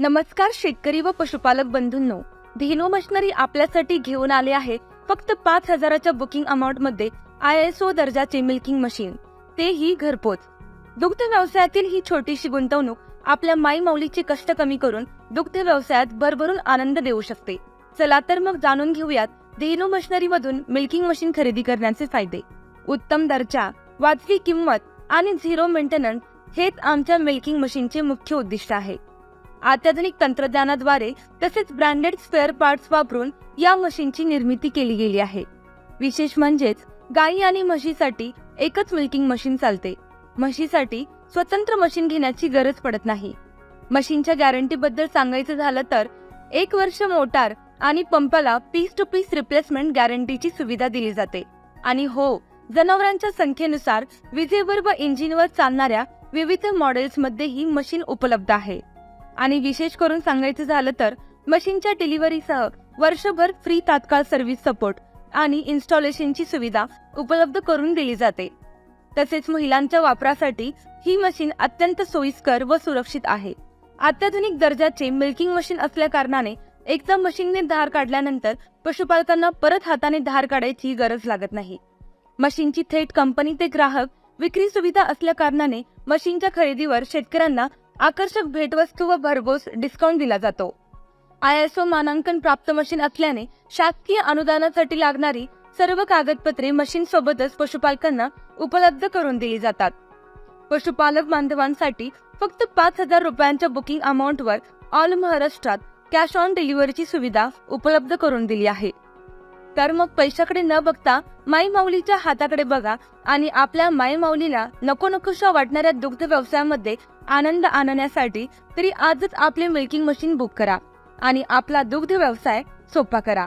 नमस्कार शेतकरी व पशुपालक बंधूंनो धेनो मशिनरी आपल्यासाठी घेऊन आले आहे फक्त पाच हजाराच्या बुकिंग अमाऊंटमध्ये आय एस ओ दर्जाचे मिल्किंग मशीन. तेही घरपोच. दुग्ध व्यवसायातील ही छोटीशी गुंतवणूक आपल्या माई माऊलीचे कष्ट कमी करून दुग्ध व्यवसायात भरभरून आनंद देऊ शकते. चला तर मग जाणून घेऊयात धेनो मशिनरी मधून मिल्किंग मशीन खरेदी करण्याचे फायदे. उत्तम दर्जा वाजवी किंमत आणि झिरो मेंटेनन्स हेच आमच्या मिल्किंग मशीनचे मुख्य उद्दिष्ट आहे. अत्याधुनिक तंत्रज्ञानाद्वारे तसेच ब्रँडेड स्पेअर पार्ट्स वापरून या मशीनची निर्मिती केली गेली आहे. विशेष म्हणजेच गायी आणि म्हशीसाठी एकच मिल्किंग मशीन चालते. म्हशीसाठी स्वतंत्र मशीन घेण्याची गरज पडत नाही. मशीनच्या गॅरंटी बद्दल सांगायचं झालं तर एक वर्ष मोटार आणि पंपाला पीस टू पीस रिप्लेसमेंट गॅरंटीची सुविधा दिली जाते. आणि हो जनावरांच्या संख्येनुसार विजेवर व इंजिनवर चालणाऱ्या विविध मॉडेल्समध्येही ही मशीन उपलब्ध आहे. आणि विशेष करून सांगायचं झालं तर मशीनच्या डिलिव्हरीसह वर्षभर फ्री तात्काळ सर्व्हिस सपोर्ट आणि इन्स्टॉलेशनची सुविधा उपलब्ध करून दिली जाते. तसेच महिलांच्या वापरासाठी ही मशीन अत्यंत सोयीस्कर व सुरक्षित आहे. अत्याधुनिक दर्जाचे मिल्किंग मशीन असल्या कारणाने एकदा मशीनने धार काढल्यानंतर पशुपालकांना परत हाताने धार काढायची गरज लागत नाही. मशीनची थेट कंपनी ते ग्राहक विक्री सुविधा असल्या कारणाने मशीनच्या खरेदीवर शेतकऱ्यांना आकर्षक भेटवस्तू व भरघोस डिस्काउंट दिला जातो. आय एस ओ मानांकन प्राप्त मशीन असल्याने शासकीय अनुदानासाठी लागणारी सर्व कागदपत्रे मशीन सोबतच पशुपालकांना उपलब्ध करून दिली जातात. पशुपालक बांधवांसाठी फक्त पाच हजार रुपयांच्या बुकिंग अमाऊंटवर ऑल महाराष्ट्रात कॅश ऑन डिलिव्हरीची सुविधा उपलब्ध करून दिली आहे. तर मग पैशाकडे न बघता माई माऊलीच्या हाताकडे बघा आणि आपल्या माई माऊलीला नको नकोशा वाटणाऱ्या दुग्ध व्यवसायामध्ये आनंद आणण्यासाठी तरी आजच आपले मिल्किंग मशीन बुक करा आणि आपला दुग्ध व्यवसाय सोपा करा.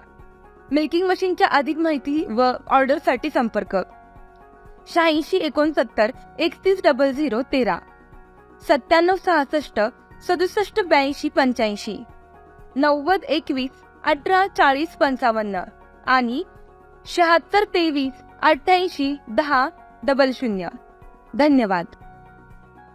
मिल्किंग मशीनच्या अधिक माहिती व ऑर्डरसाठी संपर्क. शहाऐंशी एकोणसत्तर एकतीस डबल झिरो तेरा. सत्त्याण्णव सहासष्ट सदुसष्ट ब्याऐंशी पंच्याऐंशी. नव्वद एकवीस अठरा चाळीस पंचावन्न. आणि शहात्तर तेवीस अठ्ठ्याऐंशी दहा डबल शून्य. धन्यवाद.